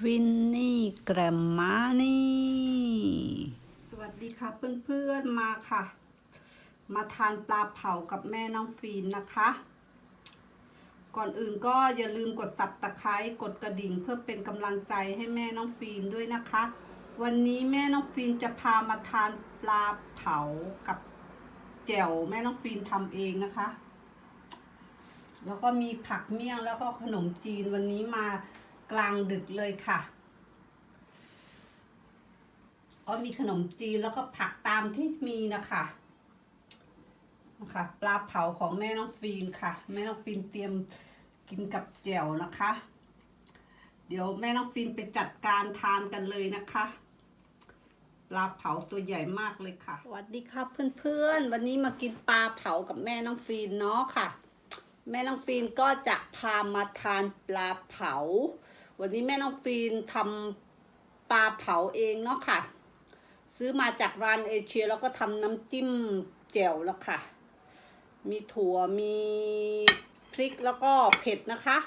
ฟินนี่แกรมมานี่ สวัสดีค่ะเพื่อนๆมาค่ะ มาทานปลาเผากับแม่น้องฟีนนะคะ ก่อนอื่นก็อย่าลืมกดสับตะไคร้กดกระดิ่งเพื่อเป็นกำลังใจให้แม่น้องฟีนด้วยนะคะ วันนี้แม่น้องฟีนจะพามาทานปลาเผากับแจ่วแม่น้องฟีนทำเองนะคะ แล้วก็มีผักเมี่ยงแล้วก็ขนมจีนวันนี้มา กลางดึกเลยค่ะ ก็มีขนมจีนแล้วก็ผักตามที่มีนะคะนะคะปลาเผาของแม่น้องฟีนค่ะ แม่น้องฟีนเตรียมกินกับแจ่วนะคะ เดี๋ยวแม่น้องฟีนไปจัดการทานกันเลยนะคะปลาเผาตัวใหญ่มากเลยค่ะ สวัสดีครับเพื่อนๆ วันนี้มากินปลาเผากับแม่น้องฟีนเนาะค่ะ แม่น้องฟีนก็จะพามาทานปลาเผา วันนี้แม่น้องฟีนทำปลาเผาเองเนาะค่ะ ซื้อมาจากร้านเอเชียแล้วก็ทำน้ำจิ้มแจ่วแล้วค่ะ มีถั่วมีพริกแล้วก็เผ็ดนะคะ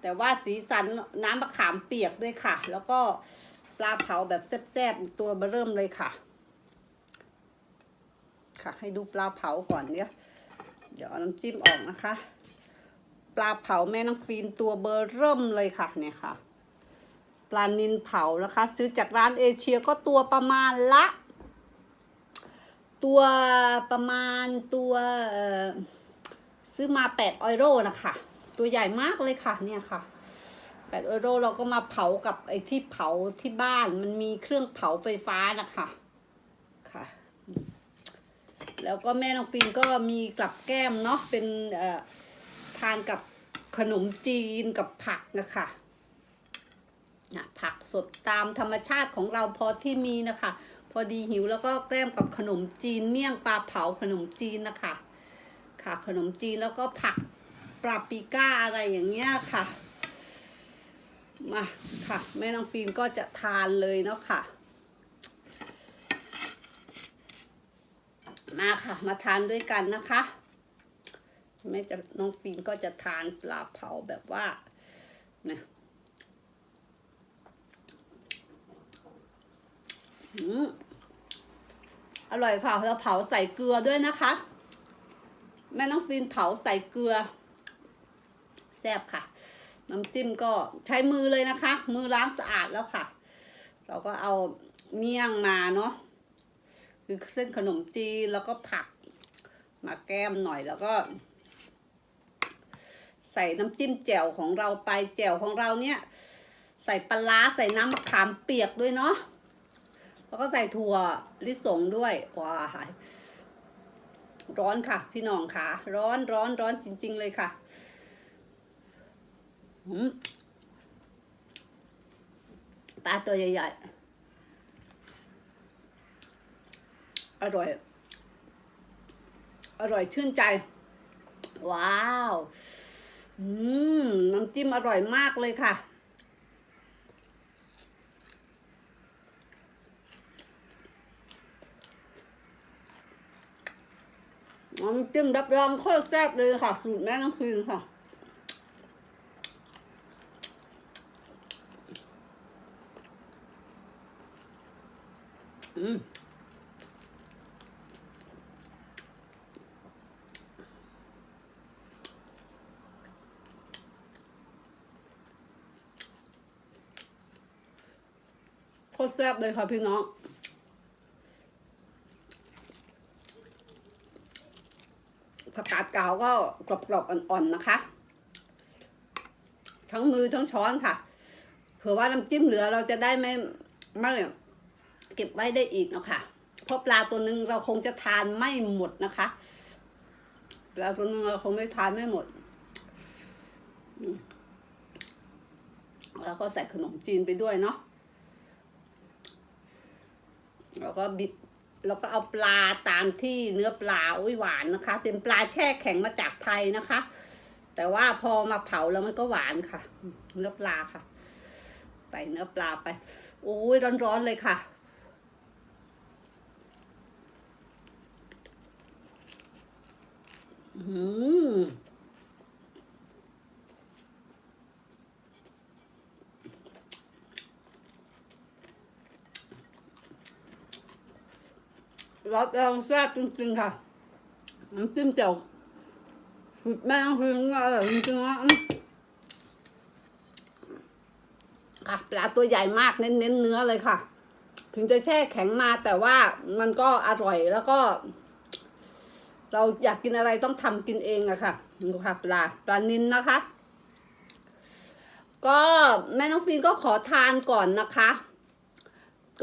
แต่ว่าสีสันน้ำมะขามเปียกด้วยค่ะ แล้วก็ปลาเผาแบบแซ่บๆตัวเบอเริ่มเลยค่ะ ค่ะ ให้ดูปลาเผาก่อนเนี่ยเดี๋ยวเอาน้ำจิ้มออกนะคะ ปลาเผาแม่น้องฟีนตัวเบอร์เริ่มเลยค่ะเนี่ยค่ะ ปลานินเผานะคะ ซื้อจากร้านเอเชียก็ตัวประมาณละ ตัวประมาณตัวซื้อมาแปดออยโรนะคะ ตัวใหญ่มากเลยค่ะเนี่ยค่ะแปดออยโรเราก็มาเผากับไอ้ที่เผาที่บ้านมันมีเครื่องเผาไฟฟ้านะคะค่ะแล้วก็แม่น้องฟินก็มีกลับแก้มเนาะเป็นเอ่อ ทานกับขนมจีนกับผักนะคะนะผักสดตามธรรมชาติของเราพอที่มีนะคะ พอดีหิวแล้วก็แกล้มกับขนมจีนเมี่ยงปลาเผาขนมจีนนะคะ ค่ะขนมจีนแล้วก็ผักปราปิก้าอะไรอย่างเงี้ยค่ะมาค่ะแม่น้องฟินก็จะทานเลยเนาะค่ะ มาค่ะมาทานด้วยกันนะคะ แม่จะน้องฟีนก็จะทานปลาเผาแบบว่านะอืมอร่อยค่ะแล้วเผาใส่เกลือด้วยนะคะ แม่น้องฟีนเผาใส่เกลือ แซ่บค่ะ น้ำจิ้มก็ใช้มือเลยนะคะ มือล้างสะอาดแล้วค่ะ เราก็เอาเมี่ยงมาเนาะคือเส้นขนมจีนแล้วก็ผักมาแก้มหน่อยแล้วก็ ใส่น้ำจิ้มแจ่วของเราไปแจ่วของเราเนี่ย ใส่ปลาร้าใส่น้ำมะขามเปียกด้วยเนาะแล้วก็ใส่ถั่วลิสงด้วยว้ายร้อนค่ะ พี่น้องค่ะ ร้อนร้อนร้อนจริง ๆ เลยค่ะอืมปลาตัวใหญ่ๆ อร่อย อร่อยชื่นใจ ว้าว อืม น้ำจิ้มอร่อยมากเลยค่ะ น้ำจิ้มรับรองโคตรแซ่บเลยค่ะ สูตรแม่น้องคืนค่ะอืม โคตรแซ่บเลยค่ะพี่น้อง ผักกาดกาวก็กรอบๆอ่อนๆนะคะ ทั้งมือทั้งช้อนค่ะ เผื่อว่าน้ำจิ้มเหลือเราจะได้ไม่ไม่เก็บไว้ได้อีกเนาะค่ะเพราะปลาตัวหนึ่งเราคงจะทานไม่หมดนะคะปลาตัวหนึงเราคงไม่ทานไม่หมดแล้วก็ใส่ขนมจีนไปด้วยเนาะ แล้วก็บิดแล้วก็เอาปลาตามที่เนื้อปลาอุ้ยหวานนะคะเป็นปลาแช่แข็งมาจากไทยนะคะ แต่ว่าพอมาเผาแล้วมันก็หวานค่ะ เนื้อปลาค่ะ ใส่เนื้อปลาไปโอ้ยร้อนๆเลยค่ะอืม รับรองแซ่บจริงๆค่ะน้ำจิ้มแจ่วสุดแม่งคืออร่อยจริงๆนะค่ะปลาตัวใหญ่มากเน้นๆเนื้อเลยค่ะ ถึงจะแช่แข็งมาแต่ว่ามันก็อร่อยแล้วก็ เราอยากกินอะไรต้องทำกินเองอะค่ะดูค่ะปลาปลานินนะคะ ก็แม่น้องฟินก็ขอทานก่อนนะคะ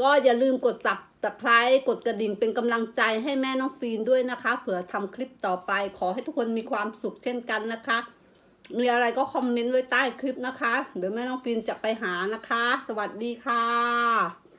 ก็อย่าลืมกดสับ ตะไคร้กดกระดิ่งเป็นกำลังใจให้แม่น้องฟีนด้วยนะคะ เผื่อทำคลิปต่อไปขอให้ทุกคนมีความสุขเช่นกันนะคะ มีอะไรก็คอมเมนต์ไว้ใต้คลิปนะคะ เดี๋ยวแม่น้องฟีนจะไปหานะคะ สวัสดีค่ะ